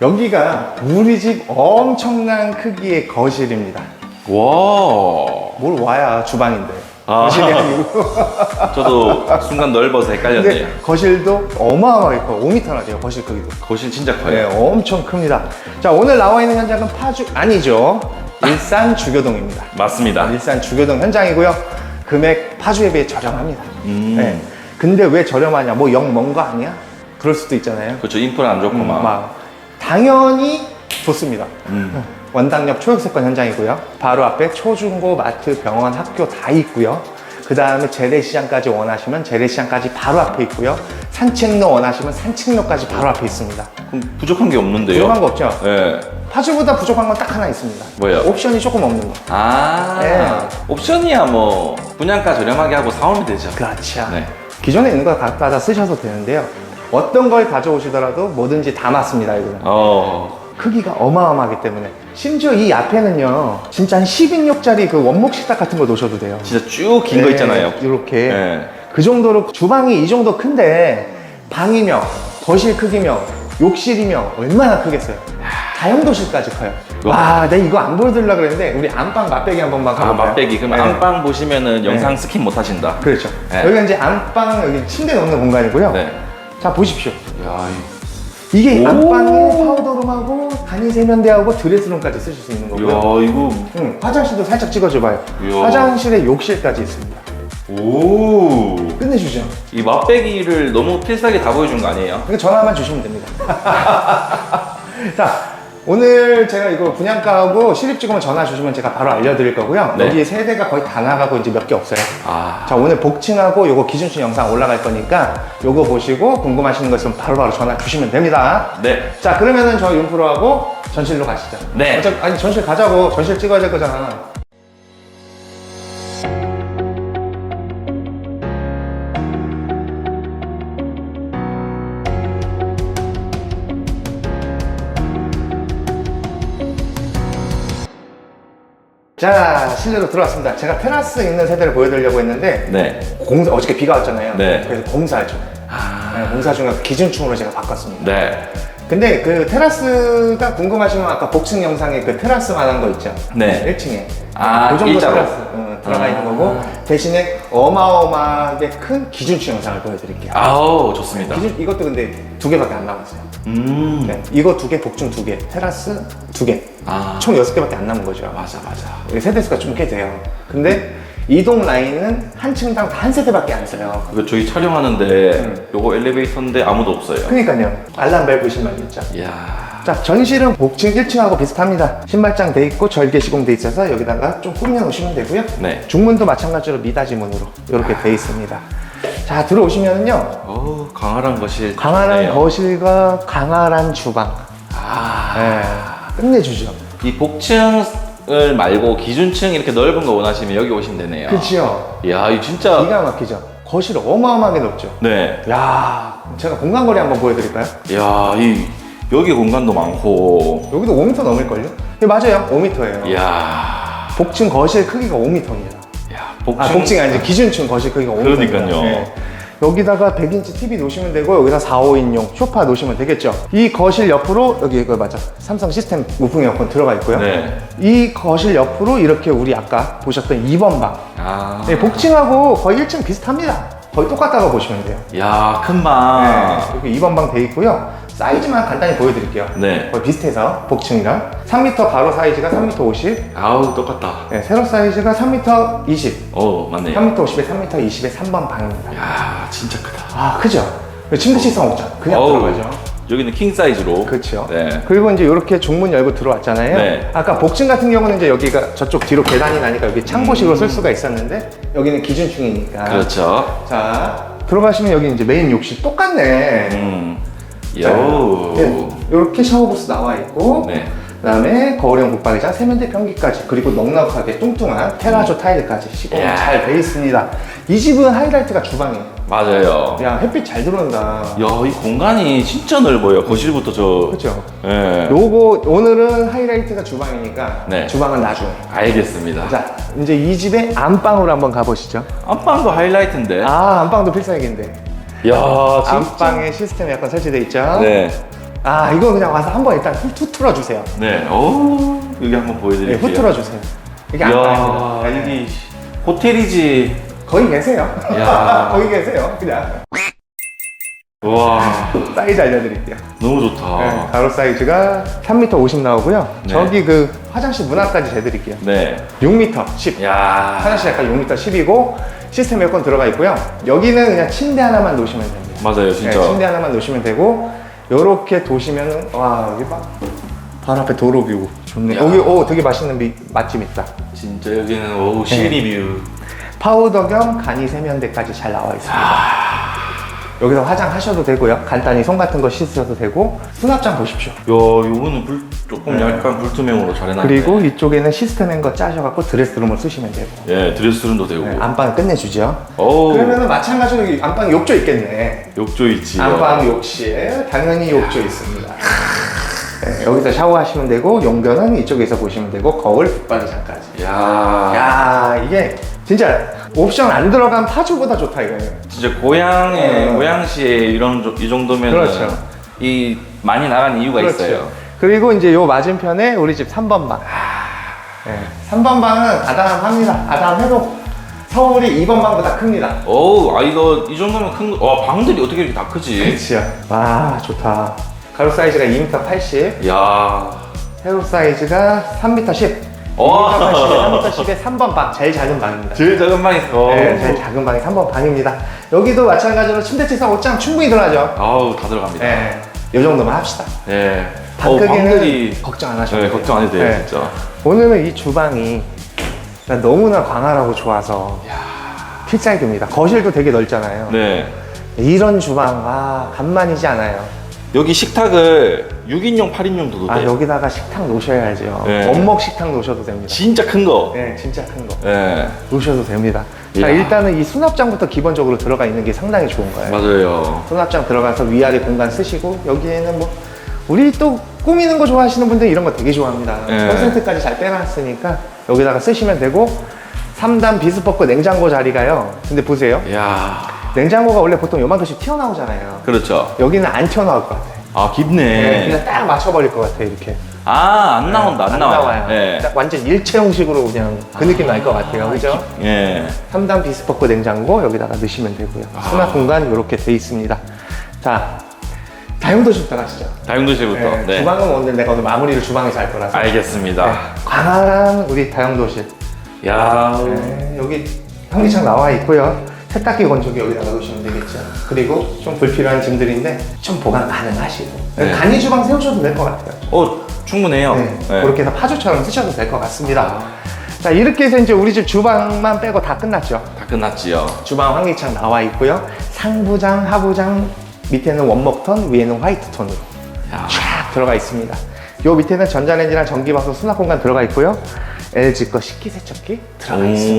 여기가 우리 집 엄청난 크기의 거실입니다. 와. 뭘 와야 주방인데. 아. 거실이 아니고. 저도 순간 넓어서 헷갈렸네요. 근데 거실도 어마어마하게 커요. 5m나 돼요, 거실 크기도. 거실 진짜 네, 커요. 엄청 큽니다. 자, 오늘 나와 있는 현장은 파주, 아니죠. 일산 주교동입니다. 맞습니다. 일산 주교동 현장이고요. 금액 파주에 비해 저렴합니다. 음. 네. 근데 왜 저렴하냐? 뭐 영 먼 거 아니야? 그럴 수도 있잖아요. 그렇죠. 인프라 안 좋고 음, 막. 막 당연히 좋습니다. 음. 원당역 초역세권 현장이고요. 바로 앞에 초중고 마트 병원 학교 다 있고요. 그 다음에 재래시장까지 원하시면 재래시장까지 바로 앞에 있고요. 산책로 원하시면 산책로까지 바로 앞에 있습니다. 그럼 부족한 게 없는데요? 부족한 거 없죠? 네. 파주보다 부족한 건 딱 하나 있습니다. 뭐요? 옵션이 조금 없는 거. 아. 네. 옵션이야 뭐 분양가 저렴하게 하고 사오면 되죠. 그렇죠. 네. 기존에 있는 거 갖다 쓰셔도 되는데요. 어떤 걸 가져오시더라도 뭐든지 다 맞습니다, 이거는. 어. 크기가 어마어마하기 때문에. 심지어 이 앞에는요, 진짜 한 10인용짜리 그 원목 식탁 같은 거 놓으셔도 돼요. 진짜 쭉 긴 거 있잖아요. 이렇게. 네. 그 정도로 주방이 이 정도 큰데, 방이며, 거실 크기며, 욕실이며, 얼마나 크겠어요. 다용도실까지 커요. 우와. 와, 내가 이거 안 보여드리려고 그랬는데, 우리 안방 맛배기 한 번만 아, 가볼까요? 맛배기. 그럼 네. 안방 보시면은 영상 스킵 못 하신다. 그렇죠. 네. 여기가 이제 안방, 여기 침대 넣는 공간이고요. 네. 자, 보십시오. 야, 이게 오. 안방에 파우더룸하고 간이 세면대하고 드레스룸까지 쓰실 수 있는 이- 거고요. 야, 이거 응, 화장실도 살짝 찍어줘봐요. 이야. 화장실에 욕실까지 있습니다. 오. 끝내주죠. 이 맛배기를 너무 필살기 다 보여준 거 아니에요? 그러니까 전화만 주시면 됩니다. 자, 오늘 제가 이거 분양가하고 실입주금을 전화 주시면 제가 바로 알려드릴 거고요. 네. 여기 세 대가 거의 다 나가고 이제 몇 개 없어요. 아. 자, 오늘 복층하고 요거 기준층 영상 올라갈 거니까 요거 보시고 궁금하신 거 있으면 바로바로 전화 주시면 됩니다. 네. 자, 그러면은 저 윤프로하고 전실로 가시죠. 네. 어차피- 아니, 전실 가자고. 전실 찍어야 될 거잖아. 자, 실내로 들어왔습니다. 제가 테라스 있는 세대를 보여드리려고 했는데, 네. 공사, 어저께 비가 왔잖아요. 네. 그래서 공사 중. 아. 네, 공사 중에 기준층으로 제가 바꿨습니다. 네. 근데 그 테라스가 궁금하시면 아까 복층 영상에 그 테라스 만한 거 있죠? 네. 1층에. 아, 그 정도 일자로. 테라스 응, 들어가 아. 있는 거고 대신에 어마어마하게 큰 기준층 영상을 보여드릴게요. 아우, 좋습니다. 기준, 이것도 근데 두 개밖에 안 남았어요. 음. 네, 이거 두 개, 복층 두 개, 테라스 두 개. 아. 총 여섯 개밖에 안 남은 거죠. 맞아, 맞아. 세대수가 좀 꽤 돼요. 근데 이동 라인은 한 층당 한 세대밖에 안 써요. 이거 저희 촬영하는데 음. 요거 엘리베이터인데 아무도 없어요. 그러니까요. 알람 벨 보시면 있죠. 이야. 자, 전실은 복층 1층하고 비슷합니다. 신발장 돼 있고 절개 시공 돼 있어서 여기다가 좀 꾸며 놓으시면 되고요. 네. 중문도 마찬가지로 미닫이 문으로 이렇게 돼 있습니다. 자, 들어오시면은요. 어우, 강활한 거실. 강활한 좋네요. 거실과 강활한 주방. 아. 네. 끝내주죠. 이 복층 을 말고 기준층 이렇게 넓은 거 원하시면 여기 오시면 되네요. 그치요? 이야, 이 진짜. 기가 막히죠? 거실 어마어마하게 넓죠? 네. 야 제가 공간 거리 한번 보여드릴까요? 이야, 이 여기 공간도 많고. 여기도 5m 넘을걸요? 네, 맞아요. 5m예요. 이야. 복층 거실 크기가 5m입니다. 야, 복층. 아, 복층이 아니죠. 기준층 거실 크기가 5m. 그러니까요. 여기다가 100인치 TV 놓으시면 되고 여기다 4, 5인용 소파 놓으시면 되겠죠. 이 거실 옆으로 여기 이거 맞아. 삼성 시스템 무풍 에어컨 들어가 있고요. 네. 이 거실 옆으로 이렇게 우리 아까 보셨던 2번 방. 아. 네, 복층하고 거의 1층 비슷합니다. 거의 똑같다고 보시면 돼요. 야, 큰 방. 네, 여기 2번 방 돼 있고요. 사이즈만 간단히 보여드릴게요. 네. 거의 비슷해서 복층이랑 3m 가로 사이즈가 3m 50, 아우, 똑같다. 네, 세로 사이즈가 3m 20, 어, 맞네요. 3m 50에 3m 20의 3번 방입니다. 야, 진짜 크다. 아, 크죠? 침대 식상 없죠? 그냥 어우, 들어가죠. 여기는 킹 사이즈로. 그렇죠. 네. 그리고 이제 이렇게 중문 열고 들어왔잖아요. 네. 아까 복층 같은 경우는 이제 여기가 저쪽 뒤로 계단이 나니까 여기 창고식으로 쓸 수가 있었는데 여기는 기준층이니까. 그렇죠. 자, 들어가시면 여기 이제 메인 욕실 똑같네. 음. 자, 요. 네, 이렇게 샤워부스 나와 있고 네. 그다음에 거울형 붙박이장 세면대 변기까지 그리고 넉넉하게 뚱뚱한 테라조 타일까지 시공 이야. 잘돼 있습니다. 이 집은 하이라이트가 주방이에요. 맞아요. 야 햇빛 잘 들어온다. 야, 이 공간이 진짜 넓어요. 거실부터 저. 그렇죠. 예. 요거 오늘은 하이라이트가 주방이니까 네. 주방은 나중에. 알겠습니다. 자 이제 이 집의 안방으로 한번 가보시죠. 안방도 하이라이트인데. 아 안방도 필살기인데. 야, 진짜. 안방에 시스템 약간 설치돼 있죠. 네. 아 이거 그냥 와서 한번 일단 후, 후 틀어 주세요. 네. 오 여기 한번 네, 보여드릴게요. 후 틀어 주세요. 이게 안 이야 나옵니다. 이게 호텔이지. 거기 계세요. 야. 거기 계세요. 그냥 와 사이즈 알려드릴게요. 너무 좋다. 네, 가로 사이즈가 3m 50 나오고요. 아. 네. 저기 그 화장실 문 앞까지 재드릴게요. 네. 6m 10. 야 화장실 약간 6m 10이고 시스템 에어컨 들어가 있고요. 여기는 그냥 침대 하나만 놓으시면 됩니다. 맞아요 네, 진짜. 침대 하나만 놓으시면 되고 요렇게 도시면은 와 여기 봐. 바로 앞에 도로 뷰 좋네. 야. 여기 오 되게 맛있는 미- 맛집 있다. 진짜 여기는 오 시리뷰. 파우더 겸 간이 세면대까지 잘 나와 있습니다. 아. 여기서 화장하셔도 되고요. 간단히 손 같은 거 씻으셔도 되고 수납장 보십시오. 야 요거는 불 조금 네. 약간 불투명으로 잘 해놨네. 그리고 이쪽에는 시스템인 거 짜셔갖고 드레스룸을 쓰시면 되고 예 드레스룸도 되고. 네, 안방 끝내주죠. 오 그러면은 마찬가지로 이 안방 욕조 있겠네. 욕조 있지. 안방 욕실 당연히 욕조 있습니다. 네, 여기서 샤워하시면 되고 용변은 이쪽에서 보시면 되고 거울 붙박이장까지. 야. 야 이게 진짜 옵션 안 들어간 파주보다 좋다 이거는. 진짜 고향에 어. 고향시에 이런 조- 이 정도면 그렇죠. 이 많이 나간 이유가 있어요. 그리고 이제 요 맞은편에 우리 집 3번 방. 네, 3번 방은 아담합니다. 아담해도 서울이 2번 방보다 큽니다. 오, 아 이거 이 정도면 큰 거. 와 방들이 어떻게 이렇게 다 크지? 그치요. 와 좋다. 가로 사이즈가 2m 80, 야. 세로 사이즈가 3m 10. 와. 2m 80에 3번 방, 제일 작은 방입니다. 제일 작은 방이 있어. 네, 제일 작은 방이 3번 방입니다. 여기도 마찬가지로 침대, 책상, 옷장 충분히 들어가죠. 아우 다 들어갑니다. 네, 이 정도만 합시다. 네. 방 어, 크기는 방들이 걱정 안 하셔도 네, 돼요. 걱정 안 해도 돼요, 네. 진짜. 오늘은 이 주방이 난 너무나 광활하고 좋아서 필살기입니다. 거실도 되게 넓잖아요. 네. 이런 주방 아 간만이지 않아요. 여기 식탁을 6인용, 8인용 둬도 아 돼. 여기다가 식탁 놓으셔야죠. 네. 원목 식탁 놓으셔도 됩니다. 진짜 큰 거. 네, 진짜 큰 거. 네. 놓으셔도 됩니다. 자 이야. 일단은 이 수납장부터 기본적으로 들어가 있는 게 상당히 좋은 거예요. 맞아요. 수납장 들어가서 위아래 공간 쓰시고 여기에는 뭐 우리 또 꾸미는 거 좋아하시는 분들 이런 거 되게 좋아합니다. 네. 퍼센트까지 잘 빼놨으니까 여기다가 쓰시면 되고 3단 비스포크 냉장고 자리가요. 근데 보세요. 이야. 냉장고가 원래 보통 요만큼씩 튀어나오잖아요. 그렇죠. 여기는 안 튀어나올 것 같아요. 아, 깊네. 그냥 딱 맞춰버릴 것 같아요, 이렇게. 아, 안 나온다, 안, 나와요. 나와요. 네. 딱 완전 일체 형식으로 그냥 그 느낌 날 것 같아요. 그죠? 예. 3단 비스포크 냉장고 여기다가 넣으시면 되고요. 아. 수납 공간 이렇게 돼 있습니다. 자, 다용도실부터 가시죠. 다용도실부터. 네, 네. 주방은 오늘 내가 오늘 마무리를 주방에서 할 거라서. 알겠습니다. 네, 광활한 우리 다용도실. 야. 네, 여기 현기창 나와 있고요. 세탁기 건조기 여기다가 놓으시면 되겠죠. 그리고 좀 불필요한 짐들인데 좀 보관 가능하시고. 네. 간이 주방 세우셔도 될 것 같아요. 어, 충분해요. 네, 네. 그렇게 해서 파주처럼 쓰셔도 될 것 같습니다. 자, 이렇게 해서 이제 우리 집 주방만 빼고 다 끝났죠. 다 끝났지요. 주방 환기창 나와 있고요. 상부장, 하부장, 밑에는 원목톤, 위에는 화이트 톤으로 야. 쫙 들어가 있습니다. 요 밑에는 전자레인지랑 전기밥솥 수납 공간 들어가 있고요. LG 거 식기세척기 들어가 있습니다.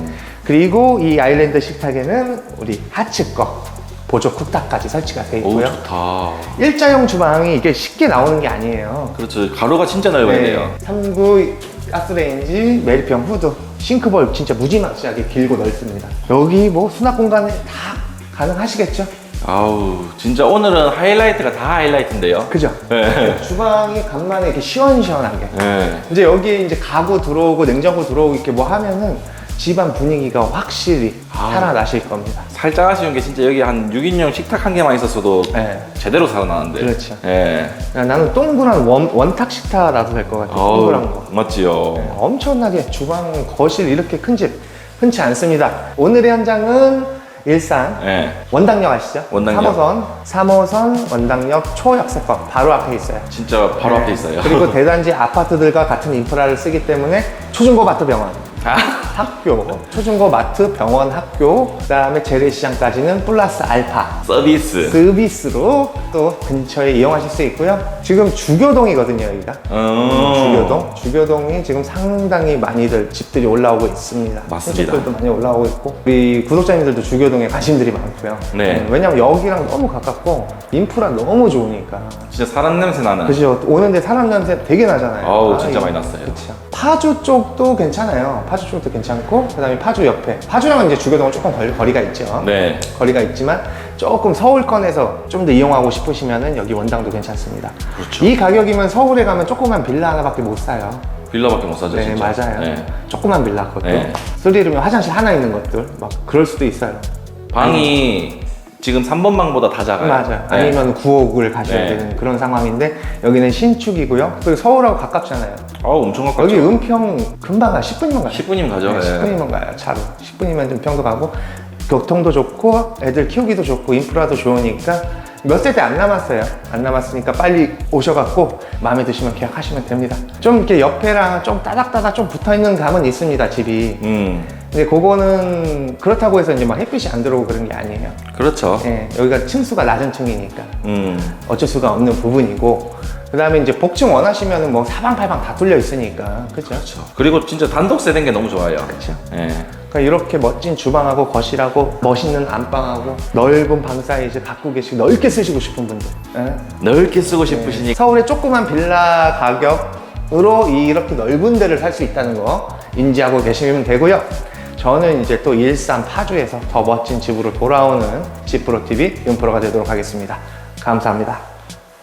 음. 그리고 이 아일랜드 식탁에는 우리 하츠 거 보조 쿡탑까지 설치가 되어 오, 있고요. 좋다. 일자형 주방이 이게 쉽게 나오는 게 아니에요. 그렇죠. 가로가 진짜 넓어야 돼요. 3구 가스레인지, 메리평 후드, 싱크볼 진짜 무지막지하게 길고 넓습니다. 여기 뭐 수납 공간에 다 가능하시겠죠? 아우, 진짜 오늘은 하이라이트가 다 하이라이트인데요. 그죠? 네. 주방이 간만에 이렇게 시원시원하게. 네. 이제 여기 이제 가구 들어오고 냉장고 들어오고 이렇게 뭐 하면은 집안 분위기가 확실히 아. 살아나실 겁니다. 살짝 아쉬운 게 진짜 여기 한 6인용 식탁 한 개만 있었어도 네. 제대로 살아나는데. 그렇죠. 네. 야, 나는 동그란 원, 원탁 식탁 놔도 될 것 같아요. 동그란 거. 맞지요. 엄청나게 주방, 거실 이렇게 큰 집 흔치 않습니다. 오늘의 현장은 일산 네. 원당역 아시죠? 원당역. 3호선, 3호선 원당역 초역세권 바로 앞에 있어요. 진짜 바로 네. 앞에 있어요. 그리고 대단지 아파트들과 같은 인프라를 쓰기 때문에 초중고 마트 병원, 아, 학교, 초중고 마트 병원 학교, 그다음에 재래시장까지는 플러스 알파 서비스. 서비스로 또 근처에 이용하실 수 있고요. 지금 주교동이거든요, 여기가. 음. 주교동. 주교동이 지금 상당히 많이들 집들이 올라오고 있습니다. 맞습니다. 신축들도 많이 올라오고 있고 우리 구독자님들도 주교동에 관심들이 많고요. 네. 음, 왜냐면 여기랑 너무 가깝고 인프라 너무 좋으니까. 진짜 사람 냄새 나는. 그죠? 오는데 사람 냄새 되게 나잖아요. 아우, 진짜 이거. 많이 났어요. 그쵸. 파주 쪽도 괜찮아요. 파주 쪽도 괜찮고, 그 다음에 파주 옆에. 파주랑은 이제 주교동은 조금 거리, 거리 가 있죠. 네. 거리가 있지만 조금 서울권에서 좀 더 이용하고 싶으시면은 여기 원당도 괜찮습니다. 그렇죠. 이 가격이면 서울에 가면 조그만 빌라 하나밖에 못 사요. 빌라밖에 못 사죠, 네, 진짜. 맞아요. 네. 조그만 빌라 그것도. 네. 쓰리룸에 화장실 하나 있는 것들. 막 그럴 수도 있어요. 방이 지금 3번 방보다 다 작아요. 맞아요. 네. 아니면 9억을 가셔야 네. 되는 그런 상황인데 여기는 신축이고요. 그리고 서울하고 가깝잖아요. 어우, 엄청 가깝죠. 여기 은평 금방 가 10분이면 가요. 10분이면 가죠. 네, 네. 10분이면 가요. 차로. 10분이면 은평도 가고 교통도 좋고 애들 키우기도 좋고 인프라도 좋으니까 몇 세대 안 남았어요. 안 남았으니까 빨리 오셔갖고 마음에 드시면 계약하시면 됩니다. 좀 이렇게 옆에랑 좀 따닥따닥 좀 붙어 있는 감은 있습니다. 집이. 음, 근데 그거는 그렇다고 해서 이제 막 햇빛이 안 들어오고 그런 게 아니에요. 그렇죠. 예, 여기가 층수가 낮은 층이니까 음, 어쩔 수가 없는 부분이고 그 다음에 이제 복층 원하시면은 뭐 사방팔방 다 뚫려 있으니까 그죠? 그렇죠. 그리고 진짜 단독 세대인 게 너무 좋아요. 그렇죠. 예. 그러니까 이렇게 멋진 주방하고 거실하고 멋있는 안방하고 넓은 방 사이즈 갖고 계시고 넓게 쓰시고 싶은 분들 예? 넓게 쓰고 싶으시니까 서울의 조그만 빌라 가격으로 이렇게 넓은 데를 살 수 있다는 거 인지하고 계시면 되고요 저는 이제 또 일산 파주에서 더 멋진 집으로 돌아오는 집프로TV 윤프로가 되도록 하겠습니다. 감사합니다